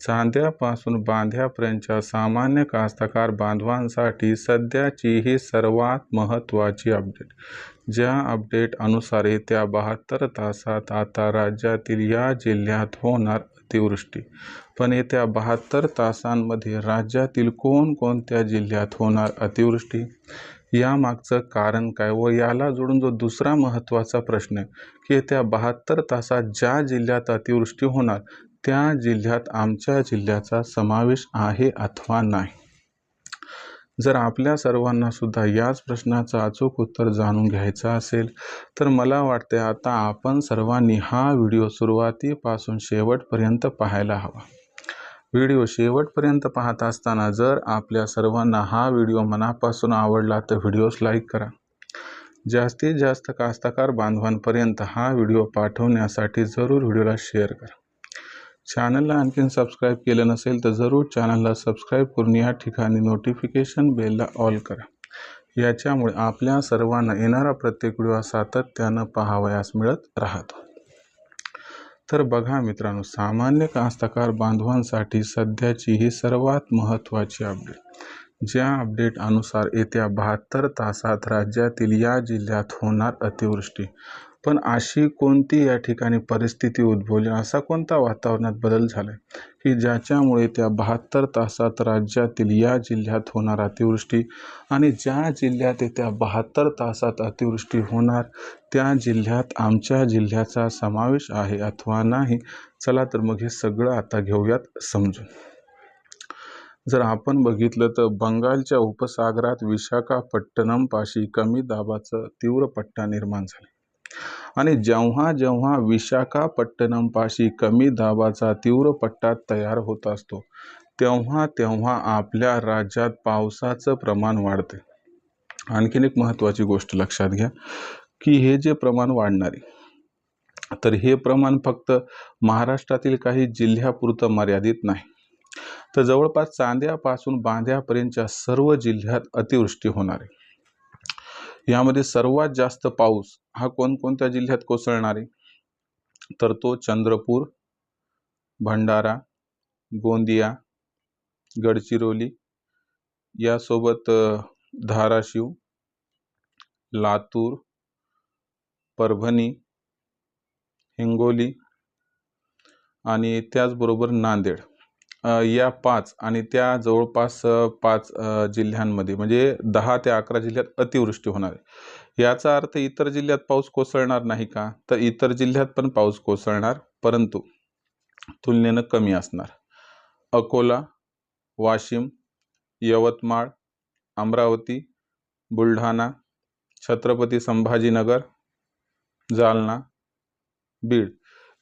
चांद्यापासून बांध्यापर्यंतच्या सामान्य कास्तकार बांधवांसाठी सध्याची ही सर्वात महत्त्वाची अपडेट ज्या अपडेट अनुसार येत्या बहात्तर तासात आता राज्यातील या जिल्ह्यात होणार अतिवृष्टी. पण येत्या बहात्तर तासांमध्ये राज्यातील कोणकोणत्या जिल्ह्यात होणार अतिवृष्टी? यामागचं कारण काय व याला जोडून जो दुसरा महत्त्वाचा प्रश्न की येत्या बहात्तर तासात ज्या जिल्ह्यात अतिवृष्टी होणार त्या जिल्ह्यात आमच्या जिल्ह्याचा समावेश आहे अथवा नाही? जर आपल्या सर्वांना सुद्धा याच प्रश्नाचं अचूक उत्तर जाणून घ्यायचं असेल तर मला वाटते आता आपण सर्वांनी हा व्हिडिओ सुरुवातीपासून शेवटपर्यंत पाहायला हवा. व्हिडिओ शेवटपर्यंत पाहत असताना जर आपल्या सर्वांना हा व्हिडिओ मनापासून आवडला तर व्हिडिओस लाईक करा. जास्तीत जास्त कास्तकार बांधवांपर्यंत हा व्हिडिओ पाठवण्यासाठी जरूर व्हिडिओला शेअर करा. चॅनलला आणखीन सबस्क्राईब केलं नसेल तर जरूर चॅनलला सबस्क्राईब करून या ठिकाणी नोटिफिकेशन बेलला ऑल करा. याच्यामुळे आपल्या सर्वांना येणारा प्रत्येक व्हिडिओ सातत्यानं पाहावयास मिळत राहतो. तर बघा मित्रांनो सामान्य कास्तकार बांधवांसाठी सध्याची ही सर्वात महत्त्वाची अपडेट ज्या अपडेट अनुसार येत्या बहात्तर तासात राज्यातील या जिल्ह्यात होणार अतिवृष्टी. पण अशी कोणती या ठिकाणी परिस्थिती उद्भवली असा कोणता वातावरणात बदल झाला की ज्याच्यामुळे त्या बहात्तर तासात राज्यातील या जिल्ह्यात होणार अतिवृष्टी आणि ज्या जिल्ह्यात येत्या बहात्तर तासात अतिवृष्टी होणार त्या जिल्ह्यात आमच्या जिल्ह्याचा समावेश आहे अथवा नाही? चला तर मग हे सगळं आता घेऊयात समजून. जर आपण बघितलं तर बंगालच्या उपसागरात विशाखापट्टणमपाशी कमी दाबाचं तीव्र पट्टा निर्माण झाले. आणि जेव्हा जेव्हा विशाखापट्टणमपाशी कमी दाबाचा तीव्र पट्टा तयार होत असतो तेव्हा तेव्हा आपल्या राज्यात पावसाचं प्रमाण वाढते. आणखीन एक महत्त्वाची गोष्ट लक्षात घ्या की हे जे प्रमाण वाढणारे तर हे प्रमाण फक्त महाराष्ट्रातील काही जिल्ह्यापुरतं मर्यादित नाही. तर जवळपास चांद्यापासून बांध्यापर्यंतच्या सर्व जिल्ह्यात अतिवृष्टी होणार आहे. यामध्ये सर्वात जास्त पाऊस हा कोणकोणत्या जिल्ह्यात कोसळणार आहे? तर तो चंद्रपूर भंडारा गोंदिया गडचिरोली यासोबत धाराशिव लातूर परभणी हिंगोली आणि त्याचबरोबर नांदेड. या पाच आणि त्या जवळपास पाच जिल्ह्यांमध्ये म्हणजे दहा ते अकरा जिल्ह्यात अतिवृष्टी होणार आहे. याचा अर्थ इतर जिल्ह्यात पाऊस कोसळणार नाही का? तर इतर जिल्ह्यात पण पाऊस कोसळणार परंतु तुलनेनं कमी असणार. अकोला वाशिम यवतमाळ अमरावती बुलढाणा छत्रपती संभाजीनगर जालना बीड.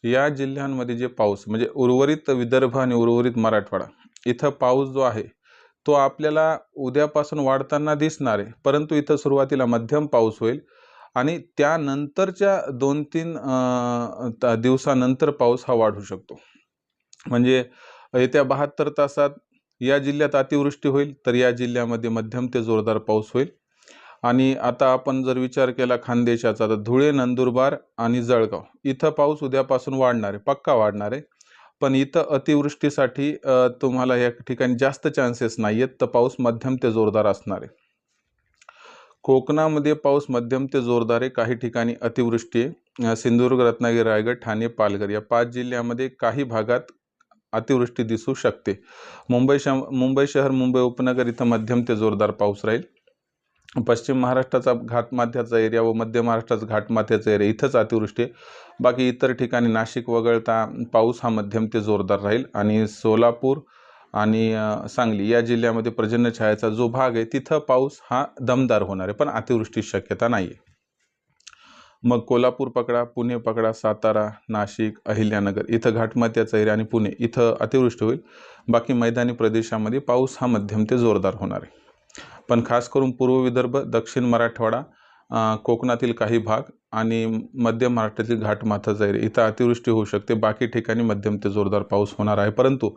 या जिल्ह्यांमध्ये जे पाऊस म्हणजे उर्वरित विदर्भ आणि उर्वरित मराठवाडा इथं पाऊस जो आहे तो आपल्याला उद्यापासून वाढताना दिसणार आहे. परंतु इथं सुरुवातीला मध्यम पाऊस होईल आणि त्यानंतरच्या दोन तीन दिवसानंतर पाऊस हा वाढू शकतो. म्हणजे येत्या बहात्तर तासात या जिल्ह्यात अतिवृष्टी होईल तर या जिल्ह्यामध्ये मध्यम ते जोरदार पाऊस होईल. आणि आता आपण जर विचार केला खानदेशाचा तर धुळे नंदुरबार आणि जळगाव इथं पाऊस उद्यापासून वाढणार आहे पक्का वाढणार आहे. पण इथं अतिवृष्टीसाठी तुम्हाला या ठिकाणी जास्त चान्सेस नाही आहेत तर पाऊस मध्यम ते जोरदार असणार आहे. कोकणामध्ये पाऊस मध्यम ते जोरदार आहे काही ठिकाणी अतिवृष्टी आहे. सिंधुदुर्ग रत्नागिरी रायगड ठाणे पालघर या पाच जिल्ह्यामध्ये काही भागात अतिवृष्टी दिसू शकते. मुंबई श मुंबई शहर मुंबई उपनगर इथं मध्यम ते जोरदार पाऊस राहील. पश्चिम महाराष्ट्राचा घाटमाथ्याचा एरिया व मध्य महाराष्ट्राचा घाटमाथ्याचा एरिया इथंच अतिवृष्टी बाकी इतर ठिकाणी नाशिक वगळता पाऊस हा मध्यम ते जोरदार राहील. आणि सोलापूर आणि सांगली या जिल्ह्यामध्ये पर्जन्य छायाचा जो भाग आहे तिथं पाऊस हा दमदार होणार आहे पण अतिवृष्टी शक्यता नाही आहे मग कोल्हापूर पकडा पुणे पकडा सातारा नाशिक अहिल्यानगर इथं घाटमाथ्याचा एरिया आणि पुणे इथं अतिवृष्टी होईल. बाकी मैदानी प्रदेशामध्ये पाऊस हा मध्यम ते जोरदार होणार आहे. पण खास करून पूर्व विदर्भ दक्षिण मराठवाडा कोकणातील काही भाग आणि मध्य महाराष्ट्रातील घाटमाथाचा एरिया इथं अतिवृष्टी होऊ शकते. बाकी ठिकाणी मध्यम ते जोरदार पाऊस होणार आहे. परंतु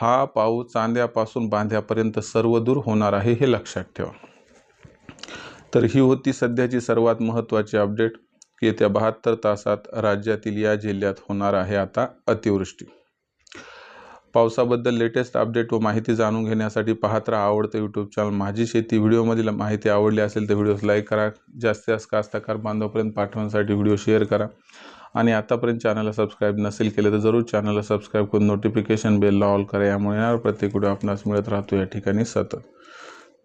हा पाऊस चांद्यापासून बांध्यापर्यंत सर्वदूर होणार आहे हे लक्षात ठेवा. तर ही होती सध्याची सर्वात महत्त्वाची अपडेट. येत्या बहात्तर तासात राज्यातील या जिल्ह्यात होणार आहे आता अतिवृष्टी. पावसाबद्दल लेटेस्ट अपडेट व माहिती जाणून घेण्यासाठी पाहत राहा आवडतं यूट्यूब चॅनल माझी शेती व्हिडिओमधील माहिती आवडली असेल तर व्हिडिओज लाईक करा. जास्तीत जास्त कास्तकार बांधवापर्यंत पाठवण्यासाठी व्हिडिओ शेअर करा. आणि आतापर्यंत चॅनलला सबस्क्राईब नसेल केलं तर जरूर चॅनलला सबस्क्राईब करून नोटिफिकेशन बेलला ऑल करा. यामुळे येणार प्रत्येक व्हिडिओ आपणास मिळत राहतो. या ठिकाणी सतत.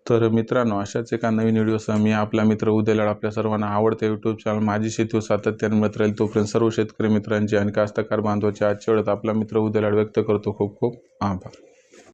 तर मित्रांनो अशाच एका नवीन व्हिडिओसह मी आपला मित्र उद्याला आपल्या सर्वांना आवडते यूट्यूब चॅनल माझी शेती सातत्याने मिळत राहील तोपर्यंत सर्व शेतकरी मित्रांची आणि कास्तकार बांधवाची आजच्या वेळात आपला मित्र उद्याला व्यक्त करतो. खूप खूप आभार.